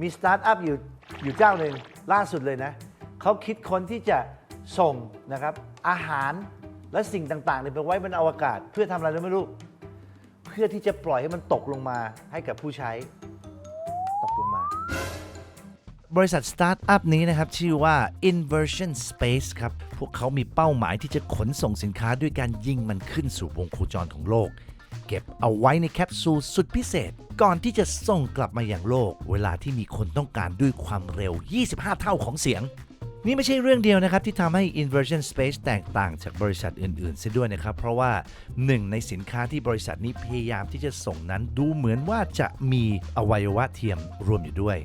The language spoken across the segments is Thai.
มีสตาร์ทอัพอยู่อยู่เจ้าหนึ่งล่าสุดเลยนะเขาคิดคนที่จะส่งนะครับอาหารและสิ่งต่างๆเนี่ยไปไว้บนอวกาศ เพื่อทำอะไรรู้ไหมลูกเพื่อที่จะปล่อยให้มันตกลงมาให้กับผู้ใช้ ตกลงมา บริษัทสตาร์ทอัพนี้นะครับ ชื่อว่า Inversion Space ครับ พวกเขามีเป้าหมายที่จะขนส่งสินค้าด้วยการยิงมันขึ้นสู่วงโคจรของโลก เก็บเอาไว้ในแคปซูลสุดพิเศษ ก่อนที่จะส่งกลับมาอย่างโลก เวลาที่มีคนต้องการด้วยความเร็ว 25 เท่าของเสียง นี่ไม่ใช่เรื่องเดียวนะครับที่ทำให้ Inversion Space แตกต่างจากบริษัทอื่นๆเสียด้วยนะครับ เพราะว่าหนึ่งในสินค้าที่บริษัทนี้พยายามที่จะส่งนั้นดูเหมือนว่าจะมีอวัยวะเทียมรวมอยู่ด้วย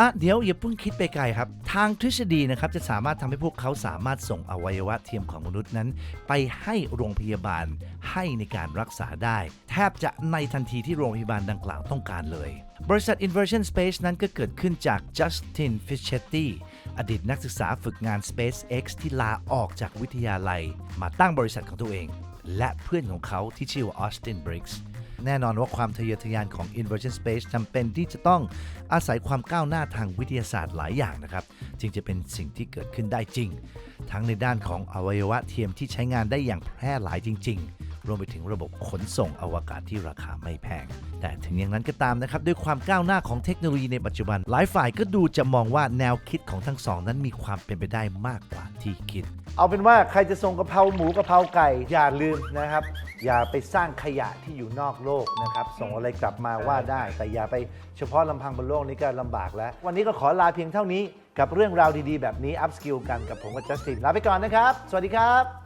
อะเดี๋ยวอย่าเพิ่งคิดไปไกลครับ ทางทฤษฎีนะครับจะสามารถทำให้พวกเขาสามารถส่งอวัยวะเทียมของมนุษย์นั้น ไปให้โรงพยาบาลให้ในการรักษาได้ แทบจะในทันทีที่โรงพยาบาลดังกล่าวต้องการเลย บริษัท Inversion Space นั้นก็เกิดขึ้นจาก Justin Fischetti อดีตนักศึกษาฝึกงาน SpaceX ที่ลาออกจากวิทยาลัย มาตั้งบริษัทของตัวเอง และเพื่อนของเขาที่ชื่อว่า Austin Briggs แน่นอนว่าความทะเยอทะยานของ Inversion Space จำเป็นที่จะต้องอาศัยความก้าวหน้าทางวิทยาศาสตร์หลายอย่างนะครับ จึงจะเป็นสิ่งที่เกิดขึ้นได้จริง ทั้งในด้านของอวัยวะเทียมที่ใช้งานได้อย่างแพร่หลายจริง ๆ รวมไปถึงระบบขนส่งอวกาศที่ราคาไม่แพง แต่ถึงอย่างนั้นก็ตามนะครับ ด้วยความก้าวหน้าของเทคโนโลยีในปัจจุบัน หลายฝ่ายก็ดูจะมองว่าแนวคิดของทั้งสอง นั้นมีความเป็นไปได้มากกว่าที่คิด เอาเป็นว่าใครจะส่งกะเพราหมูกะเพราไก่ อย่าลืมนะครับ อย่าไปสร้างขยะที่อยู่นอกโลกนะครับส่งอะไรกลับมาว่าได้ แต่อย่าไปเฉพาะลำพังบนโลกนี้ก็ลำบากแล้ว วันนี้ก็ขอลาเพียงเท่านี้กับเรื่องราวดีๆ แบบนี้อัพสกิลกันกับผมกับจัสตินลาไปก่อนนะครับ สวัสดีครับ